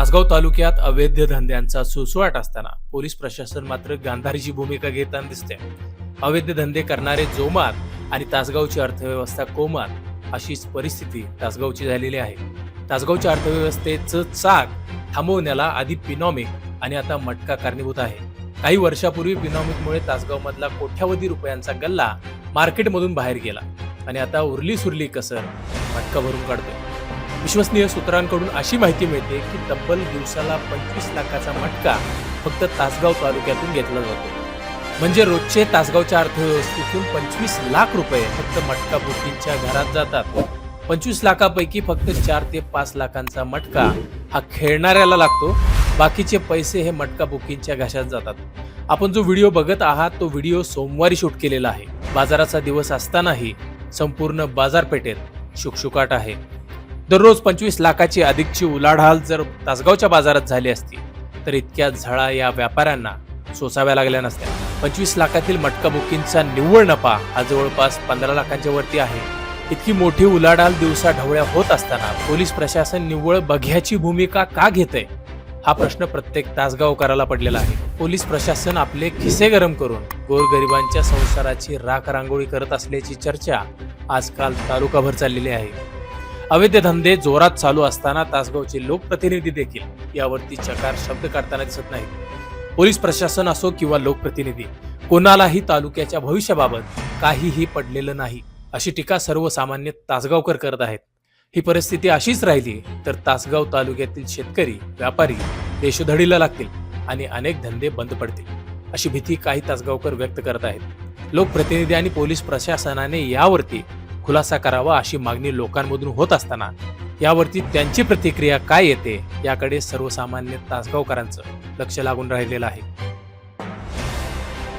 तासगाव तालुक्यात अवैध धंद्यांचा सुसवाट असताना पोलीस प्रशासन मात्र गांधारीची भूमिका घेताना दिसते. अवैध धंदे करणारे जोमात आणि तासगावची अर्थव्यवस्था कोमात अशीच परिस्थिती तासगावची झालेली आहे. तासगावच्या अर्थव्यवस्थेचं चाक थांबवण्याला आधी पिनॉमिक आणि आता मटका कारणीभूत आहे. काही वर्षापूर्वी पिनॉमिकमुळे तासगावमधला कोट्यावधी रुपयांचा गल्ला मार्केटमधून बाहेर गेला आणि आता उरली सुरली कसर मटका भरून काढतोय. विश्वसनीय सूत्रांकडून अशी माहिती मिळते की तब्बल दिवसाला पंचवीस लाखाचा मटका फक्त तासगाव तालुक्यातून घेतला जातो. म्हणजे रोजचे तासगावच्या अर्थव्यवस्थेतून पंचवीस लाख रुपये फक्त मटका बुकिंगच्या घरात जातात. पंचवीस लाखापैकी फक्त चार ते पाच लाखांचा मटका हा खेळणाऱ्याला लागतो. बाकीचे पैसे हे मटका बुकिंगच्या घशात जातात. आपण जो व्हिडिओ बघत आहात तो व्हिडिओ सोमवारी शूट केलेला आहे. बाजाराचा दिवस असतानाही संपूर्ण बाजारपेठेत शुकशुकाट आहे. दररोज पंचवीस लाखाची अधिकची उलाढाल जर तासगावच्या बाजारात झाली असती तर इतक्या झळा या व्यापाऱ्यांना सोसाव्या लागल्या नसत्या. पंचवीस लाखातील मटका बुकिंगचा निव्वळ नफा हा जवळपास पंधरा लाखांच्या वरती आहे. इतकी मोठी उलाढाल दिवसा ढवळ्या होत असताना पोलीस प्रशासन निव्वळ बघ्याची भूमिका का घेतंय? हा प्रश्न प्रत्येक तासगावकराला पडलेला आहे. पोलीस प्रशासन आपले खिसे गरम करून गोरगरिबांच्या संसाराची राख रांगोळी करत असल्याची चर्चा आजकाल तालुकाभर चाललेली आहे. अवैध धंदे जोरात चालू असताना तासगावचे लोकप्रतिनिधी देखील यावरती चकार शब्द काढताना दिसत नाहीत. पोलीस प्रशासन असो किंवा लोकप्रतिनिधी कोणालाही तालुक्याच्या भविष्याबाबत काहीही पडलेलं नाही अशी टीका सर्वसामान्य तासगावकर करत आहेत. ही परिस्थिती अशीच राहिली तर तासगाव तालुक्यातील शेतकरी व्यापारी देशोधडीला लागतील आणि अनेक धंदे बंद पडतील अशी भीती काही तासगावकर व्यक्त करत आहेत. लोकप्रतिनिधी आणि पोलीस प्रशासनाने यावरती खुलासा करावा अशी मागणी लोकांमधून होत असताना यावरती त्यांची प्रतिक्रिया काय येते याकडे सर्वसामान्य तासगावकरांचं लक्ष लागून राहिलेलं आहे.